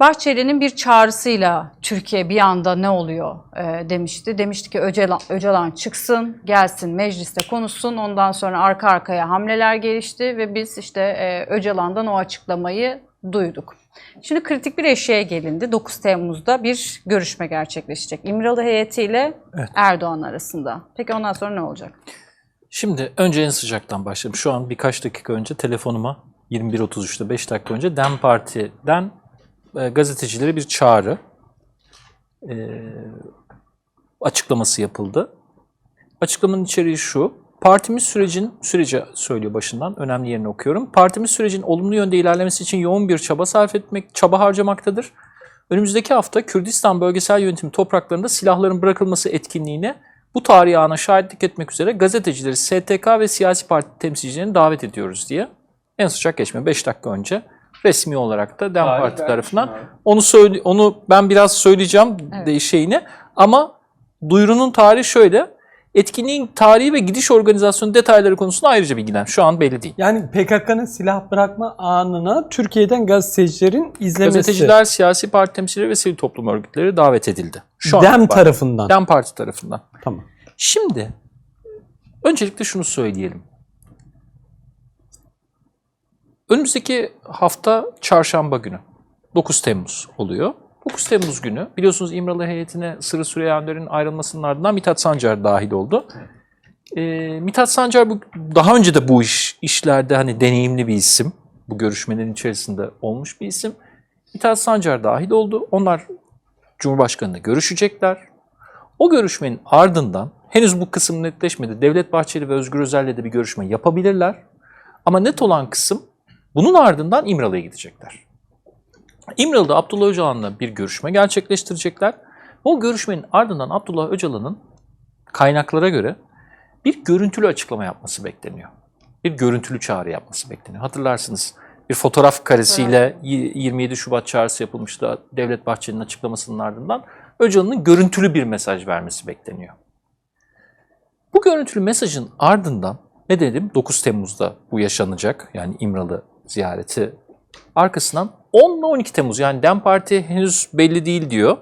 Bahçeli'nin bir çağrısıyla Türkiye bir anda ne oluyor e, demişti. Demişti ki Öcalan, Öcalan çıksın, gelsin mecliste konuşsun. Ondan sonra arka arkaya hamleler gelişti ve biz işte e, Öcalan'dan o açıklamayı duyduk. Şimdi kritik bir eşeğe gelindi. 9 Temmuz'da bir görüşme gerçekleşecek. İmralı heyetiyle Evet. Erdoğan arasında. Peki ondan sonra ne olacak? Şimdi önce en sıcaktan başlayalım. Şu an birkaç dakika önce telefonuma 21.33'te 5 dakika önce DEM Parti'den gazetecilere bir çağrı e, açıklaması yapıldı. Açıklamanın içeriği şu. Partimiz sürecin, süreci söylüyor başından, önemli yerini okuyorum. Partimiz sürecin olumlu yönde ilerlemesi için yoğun bir çaba sarf etmek, çaba harcamaktadır. Önümüzdeki hafta Kürdistan Bölgesel Yönetimi topraklarında silahların bırakılması etkinliğine bu tarihi ana şahitlik etmek üzere gazetecileri, STK ve siyasi parti temsilcilerini davet ediyoruz diye en sıcak geçme 5 dakika önce resmi olarak da DEM Tarih Parti tarafından abi? onu söyle onu ben biraz söyleyeceğim Evet. de şeyini ama duyurunun tarihi şöyle. Etkinliğin tarihi ve gidiş organizasyonu detayları konusunda ayrıca bilgilen. Şu an belli değil. Yani PKK'nın silah bırakma anına Türkiye'den gazetecilerin izlemesi. Gazeteciler, siyasi parti temsilcileri ve sivil toplum örgütleri davet edildi. Şu an DEM itibariyle. tarafından. DEM Parti tarafından. Tamam. Şimdi öncelikle şunu söyleyelim. Önümüzdeki hafta çarşamba günü 9 Temmuz oluyor. 9 Temmuz günü biliyorsunuz İmralı heyetine Sırrı Süreyya ayrılmasının ardından Mithat Sancar dahil oldu. Ee, Mithat Sancar bu, daha önce de bu iş işlerde hani deneyimli bir isim. Bu görüşmelerin içerisinde olmuş bir isim. Mithat Sancar dahil oldu. Onlar Cumhurbaşkanı'yla görüşecekler. O görüşmenin ardından henüz bu kısım netleşmedi. Devlet Bahçeli ve Özgür Özel'le de bir görüşme yapabilirler. Ama net olan kısım bunun ardından İmralı'ya gidecekler. İmralı'da Abdullah Öcalan'la bir görüşme gerçekleştirecekler. O görüşmenin ardından Abdullah Öcalan'ın kaynaklara göre bir görüntülü açıklama yapması bekleniyor. Bir görüntülü çağrı yapması bekleniyor. Hatırlarsınız bir fotoğraf karesiyle y- 27 Şubat çağrısı yapılmıştı Devlet Bahçeli'nin açıklamasının ardından. Öcalan'ın görüntülü bir mesaj vermesi bekleniyor. Bu görüntülü mesajın ardından ne dedim 9 Temmuz'da bu yaşanacak yani İmralı ziyareti arkasından 10 ile 12 Temmuz yani DEM Parti henüz belli değil diyor.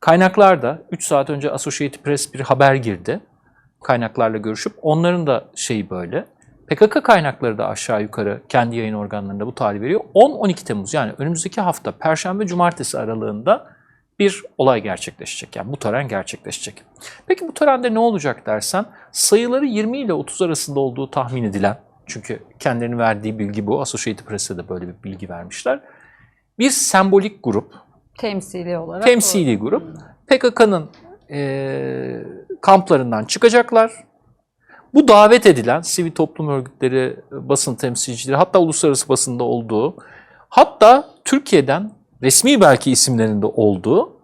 Kaynaklarda 3 saat önce Associated Press bir haber girdi. Kaynaklarla görüşüp onların da şeyi böyle. PKK kaynakları da aşağı yukarı kendi yayın organlarında bu tarihi veriyor. 10-12 Temmuz yani önümüzdeki hafta Perşembe Cumartesi aralığında bir olay gerçekleşecek. Yani bu tören gerçekleşecek. Peki bu törende ne olacak dersen sayıları 20 ile 30 arasında olduğu tahmin edilen çünkü kendilerinin verdiği bilgi bu. Associated Press'e de böyle bir bilgi vermişler. Bir sembolik grup, Temsili olarak. temsili grup PKK'nın eee, kamplarından çıkacaklar. Bu davet edilen sivil toplum örgütleri, basın temsilcileri, hatta uluslararası basında olduğu, hatta Türkiye'den resmi belki isimlerinde olduğu,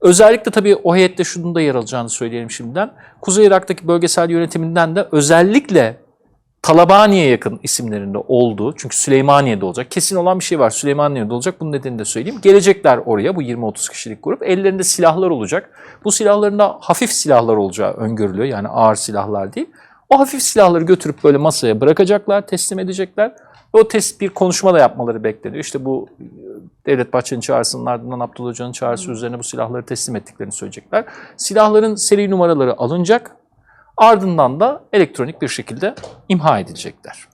özellikle tabii o heyette şunun da yer alacağını söyleyelim şimdiden. Kuzey Irak'taki bölgesel yönetiminden de özellikle Talabani'ye yakın isimlerinde olduğu, çünkü Süleymaniye'de olacak. Kesin olan bir şey var. Süleymaniye'de olacak. Bunun nedenini de söyleyeyim. Gelecekler oraya bu 20-30 kişilik grup. Ellerinde silahlar olacak. Bu silahların da hafif silahlar olacağı öngörülüyor. Yani ağır silahlar değil. O hafif silahları götürüp böyle masaya bırakacaklar, teslim edecekler. Ve o test bir konuşma da yapmaları bekleniyor. İşte bu e, Devlet Bahçeli'nin çağrısının ardından Abdullah Öcalan'ın çağrısı üzerine bu silahları teslim ettiklerini söyleyecekler. Silahların seri numaraları alınacak. Ardından da elektronik bir şekilde imha edilecekler.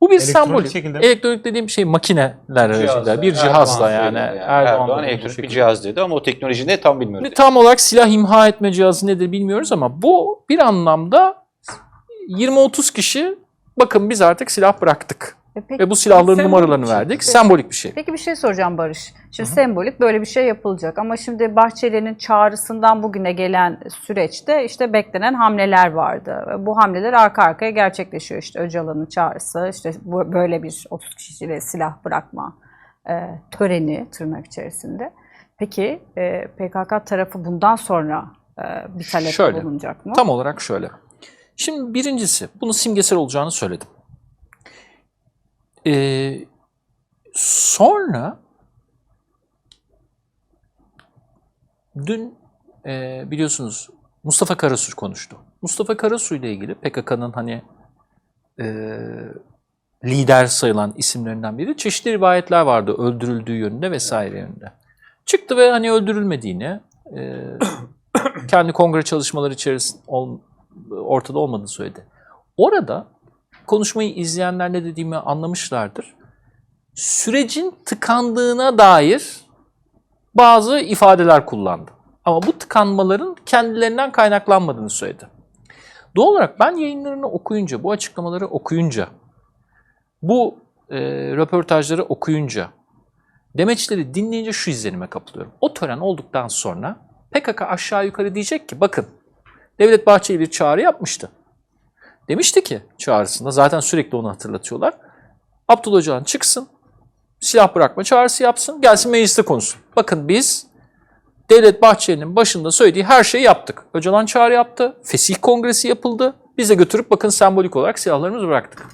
Bu bir Elektronik sembolik. şekilde- Elektronik dediğim şey makineler aracılığıyla, bir cihazla Erdoğan yani. söyledi Erdoğan, Erdoğan elektronik bir cihaz dedi ama o teknoloji ne tam bilmiyoruz. Tam olarak silah imha etme cihazı nedir bilmiyoruz ama bu bir anlamda 20-30 kişi bakın biz artık silah bıraktık. E peki- Ve bu silahların Sembolik numaralarını şey. verdik. Sembolik bir şey. Peki bir şey soracağım Barış. Şimdi sembolik böyle bir şey yapılacak ama şimdi Bahçeli'nin çağrısından bugüne gelen süreçte işte beklenen hamleler vardı. Bu hamleler arka arkaya gerçekleşiyor. İşte Öcalan'ın çağrısı, işte böyle bir 30 kişiyle silah bırakma e, töreni tırnak içerisinde. Peki e, PKK tarafı bundan sonra e, bir talepte Şöyle, bulunacak mı? Tam olarak şöyle. Şimdi birincisi, bunu simgesel olacağını söyledim. Ee, sonra dün e, biliyorsunuz Mustafa Karasu konuştu. Mustafa Karasu ile ilgili PKK'nın hani e, lider sayılan isimlerinden biri. Çeşitli rivayetler vardı öldürüldüğü yönünde vesaire yönünde. Çıktı ve hani öldürülmediğini, e, kendi kongre çalışmaları içerisinde ortada olmadığını söyledi. Orada konuşmayı izleyenler ne dediğimi anlamışlardır. Sürecin tıkandığına dair bazı ifadeler kullandı. Ama bu tıkanmaların kendilerinden kaynaklanmadığını söyledi. Doğal olarak ben yayınlarını okuyunca, bu açıklamaları okuyunca, bu e, röportajları okuyunca, demeçleri dinleyince şu izlenime kapılıyorum. O tören olduktan sonra PKK aşağı yukarı diyecek ki bakın Devlet Bahçeli bir çağrı yapmıştı. Demişti ki çağrısında zaten sürekli onu hatırlatıyorlar. Abdullah Öcalan çıksın, silah bırakma çağrısı yapsın, gelsin mecliste konuşsun. Bakın biz Devlet Bahçeli'nin başında söylediği her şeyi yaptık. Öcalan çağrı yaptı, Fesih Kongresi yapıldı. Biz de götürüp bakın sembolik olarak silahlarımızı bıraktık.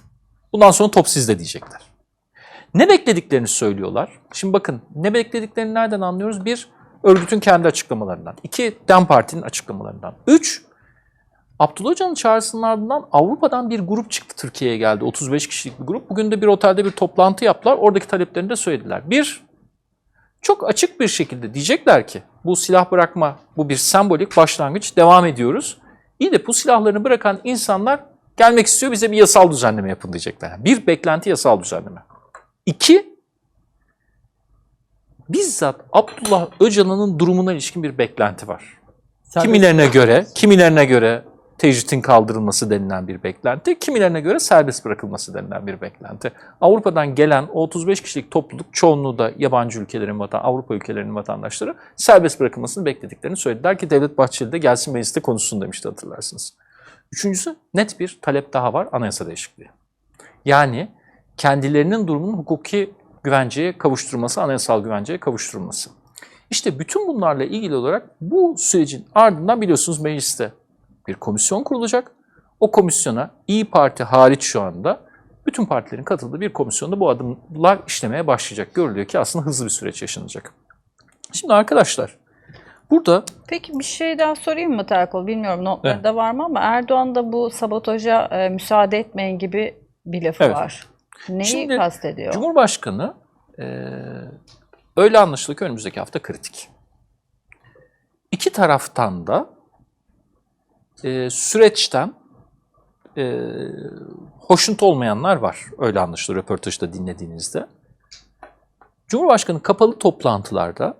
Bundan sonra top sizde diyecekler. Ne beklediklerini söylüyorlar. Şimdi bakın ne beklediklerini nereden anlıyoruz? Bir, örgütün kendi açıklamalarından. İki, DEM Parti'nin açıklamalarından. Üç, Abdullah Öcalan'ın çağrısının ardından Avrupa'dan bir grup çıktı Türkiye'ye geldi. 35 kişilik bir grup. Bugün de bir otelde bir toplantı yaptılar. Oradaki taleplerini de söylediler. Bir, çok açık bir şekilde diyecekler ki bu silah bırakma, bu bir sembolik başlangıç, devam ediyoruz. İyi de bu silahlarını bırakan insanlar gelmek istiyor, bize bir yasal düzenleme yapın diyecekler. Yani bir beklenti yasal düzenleme. İki, bizzat Abdullah Öcalan'ın durumuna ilişkin bir beklenti var. Kimilerine göre, kimilerine göre tecritin kaldırılması denilen bir beklenti, kimilerine göre serbest bırakılması denilen bir beklenti. Avrupa'dan gelen o 35 kişilik topluluk çoğunluğu da yabancı ülkelerin vatan, Avrupa ülkelerinin vatandaşları serbest bırakılmasını beklediklerini söylediler ki Devlet Bahçeli de gelsin mecliste konuşsun demişti hatırlarsınız. Üçüncüsü net bir talep daha var anayasa değişikliği. Yani kendilerinin durumunun hukuki güvenceye kavuşturulması, anayasal güvenceye kavuşturulması. İşte bütün bunlarla ilgili olarak bu sürecin ardından biliyorsunuz mecliste bir komisyon kurulacak. O komisyona İyi Parti hariç şu anda bütün partilerin katıldığı bir komisyonda bu adımlar işlemeye başlayacak. Görülüyor ki aslında hızlı bir süreç yaşanacak. Şimdi arkadaşlar burada Peki bir şey daha sorayım mı Terkol? Bilmiyorum notlarda var mı ama Erdoğan da bu sabotaja e, müsaade etmeyin gibi bir lafı Evet. var. Neyi Şimdi kastediyor? Cumhurbaşkanı e, öyle anlaşılıyor ki önümüzdeki hafta kritik. İki taraftan da e, süreçten e, hoşnut olmayanlar var. Öyle anlaşılıyor röportajda dinlediğinizde. Cumhurbaşkanı kapalı toplantılarda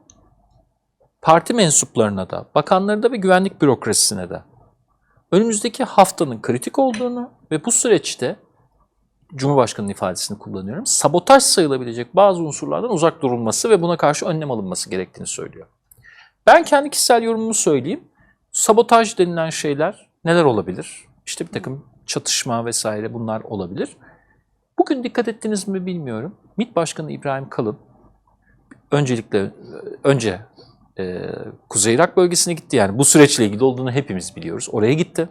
parti mensuplarına da, bakanlara da ve güvenlik bürokrasisine de önümüzdeki haftanın kritik olduğunu ve bu süreçte Cumhurbaşkanı'nın ifadesini kullanıyorum. Sabotaj sayılabilecek bazı unsurlardan uzak durulması ve buna karşı önlem alınması gerektiğini söylüyor. Ben kendi kişisel yorumumu söyleyeyim. Sabotaj denilen şeyler neler olabilir? İşte bir takım çatışma vesaire bunlar olabilir. Bugün dikkat ettiniz mi bilmiyorum. MİT Başkanı İbrahim Kalın öncelikle önce e, Kuzey Irak bölgesine gitti. Yani bu süreçle ilgili olduğunu hepimiz biliyoruz. Oraya gitti.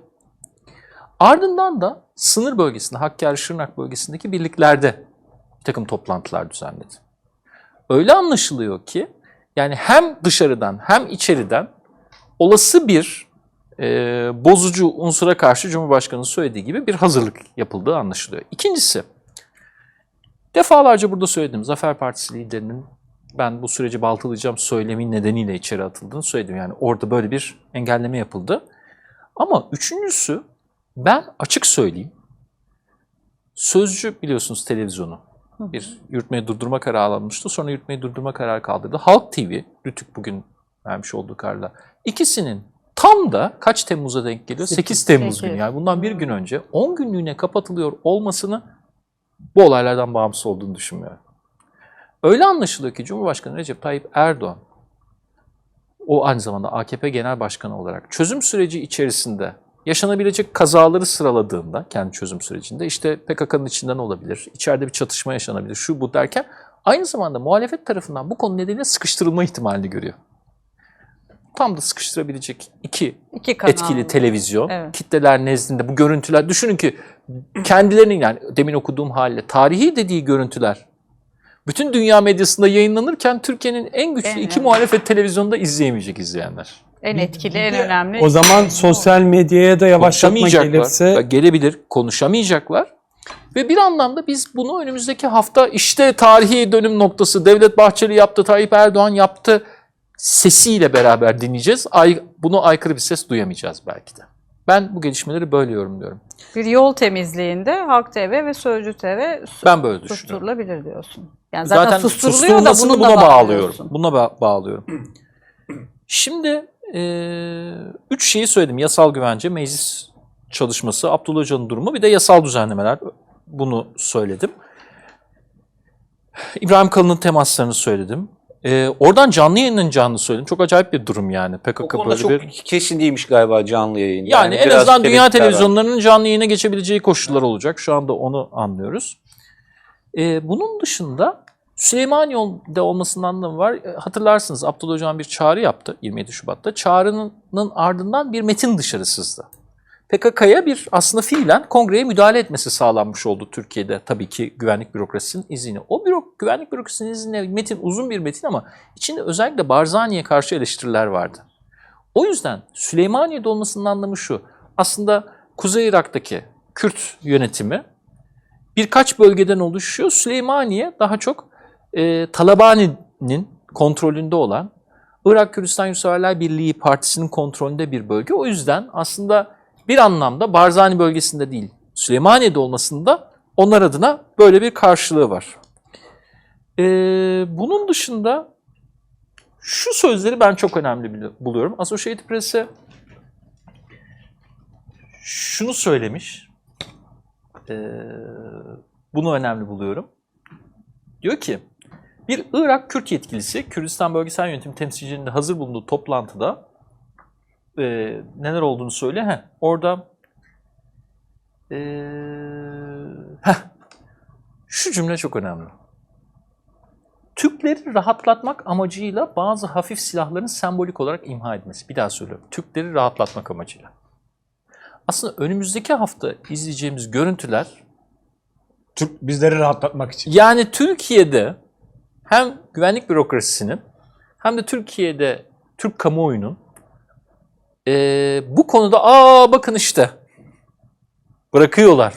Ardından da sınır bölgesinde, Hakkari-Şırnak bölgesindeki birliklerde bir takım toplantılar düzenledi. Öyle anlaşılıyor ki yani hem dışarıdan hem içeriden olası bir e, bozucu unsura karşı Cumhurbaşkanı'nın söylediği gibi bir hazırlık yapıldığı anlaşılıyor. İkincisi, defalarca burada söyledim Zafer Partisi liderinin ben bu süreci baltalayacağım söylemin nedeniyle içeri atıldığını söyledim. Yani orada böyle bir engelleme yapıldı. Ama üçüncüsü ben açık söyleyeyim. Sözcü biliyorsunuz televizyonu. Bir yürütmeyi durdurma kararı alınmıştı. Sonra yürütmeyi durdurma kararı kaldırdı. Halk TV, Rütük bugün vermiş olduğu kararla. İkisinin tam da kaç Temmuz'a denk geliyor? 8 Temmuz günü. Yani bundan bir gün önce 10 günlüğüne kapatılıyor olmasını bu olaylardan bağımsız olduğunu düşünmüyorum. Öyle anlaşılıyor ki Cumhurbaşkanı Recep Tayyip Erdoğan o aynı zamanda AKP Genel Başkanı olarak çözüm süreci içerisinde yaşanabilecek kazaları sıraladığında kendi çözüm sürecinde işte PKK'nın içinden olabilir, içeride bir çatışma yaşanabilir, şu bu derken aynı zamanda muhalefet tarafından bu konu nedeniyle sıkıştırılma ihtimalini görüyor. Tam da sıkıştırabilecek iki İki kanal. etkili televizyon, Evet. kitleler nezdinde bu görüntüler, düşünün ki kendilerinin yani demin okuduğum haliyle tarihi dediği görüntüler bütün dünya medyasında yayınlanırken Türkiye'nin en güçlü En iki önemli. muhalefet televizyonda izleyemeyecek izleyenler. En etkili, en önemli. O zaman sosyal medyaya da yavaşlatma gelirse Gelebilir, konuşamayacaklar. Ve bir anlamda biz bunu önümüzdeki hafta işte tarihi dönüm noktası Devlet Bahçeli yaptı, Tayyip Erdoğan yaptı sesiyle beraber dinleyeceğiz. Ay, bunu aykırı bir ses duyamayacağız belki de. Ben bu gelişmeleri böyle yorumluyorum. Bir yol temizliğinde Halk TV ve Sözcü TV Ben böyle susturulabilir diyorsun. Yani zaten, Zaten susturuluyor da bunu buna da bağlıyorum. Buna ba- bağlıyorum. Şimdi eee, üç şeyi söyledim. Yasal güvence, meclis çalışması, Abdullah Öcalan'ın durumu bir de yasal düzenlemeler. Bunu söyledim. İbrahim Kalın'ın temaslarını söyledim. Eee, oradan canlı yayınlanacağını söyledim. Çok acayip bir durum yani. O PKK konuda böyle çok bir... kesin değilmiş galiba canlı yayın. Yani, en biraz azından dünya tereddütler var. televizyonlarının canlı yayına geçebileceği koşullar olacak. Şu anda onu anlıyoruz. Ee, bunun dışında Süleymaniye'de olmasının anlamı var. Ee, Hatırlarsınız Abdullah Öcalan bir çağrı yaptı 27 Şubat'ta. Çağrının ardından bir metin dışarı sızdı. PKK'ya bir aslında fiilen kongreye müdahale etmesi sağlanmış oldu Türkiye'de tabii ki güvenlik bürokrasisinin izini. O büro, güvenlik bürokrasisinin izinle metin uzun bir metin ama içinde özellikle Barzani'ye karşı eleştiriler vardı. O yüzden Süleymaniye'de olmasının anlamı şu. Aslında Kuzey Irak'taki Kürt yönetimi birkaç bölgeden oluşuyor. Süleymaniye daha çok e, Talabani'nin kontrolünde olan Irak Kürdistan Yurtseverler Birliği Partisi'nin kontrolünde bir bölge. O yüzden aslında bir anlamda Barzani bölgesinde değil, Süleymaniye'de olmasında onlar adına böyle bir karşılığı var. E, bunun dışında şu sözleri ben çok önemli buluyorum. Associated Press'e şunu söylemiş. Ee, bunu önemli buluyorum. Diyor ki, bir Irak Kürt yetkilisi Kürdistan Bölgesel Yönetim temsilcilerinin de hazır bulunduğu toplantıda e, neler olduğunu söyle. Heh, orada e, heh, şu cümle çok önemli. Türkleri rahatlatmak amacıyla bazı hafif silahların sembolik olarak imha edilmesi. Bir daha söylüyorum. Türkleri rahatlatmak amacıyla. Aslında önümüzdeki hafta izleyeceğimiz görüntüler Türk bizleri rahatlatmak için. yani Türkiye'de hem güvenlik bürokrasisinin hem de Türkiye'de Türk kamuoyunun eee, bu konuda aa bakın işte bırakıyorlar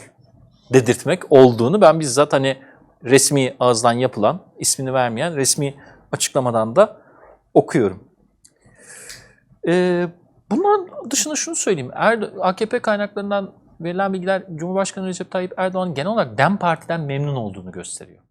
dedirtmek olduğunu ben bizzat hani resmi ağızdan yapılan, ismini vermeyen resmi açıklamadan da okuyorum. Ee, bunların dışında şunu söyleyeyim. Erdo- AKP kaynaklarından verilen bilgiler Cumhurbaşkanı Recep Tayyip Erdoğan'ın genel olarak DEM Parti'den memnun olduğunu gösteriyor.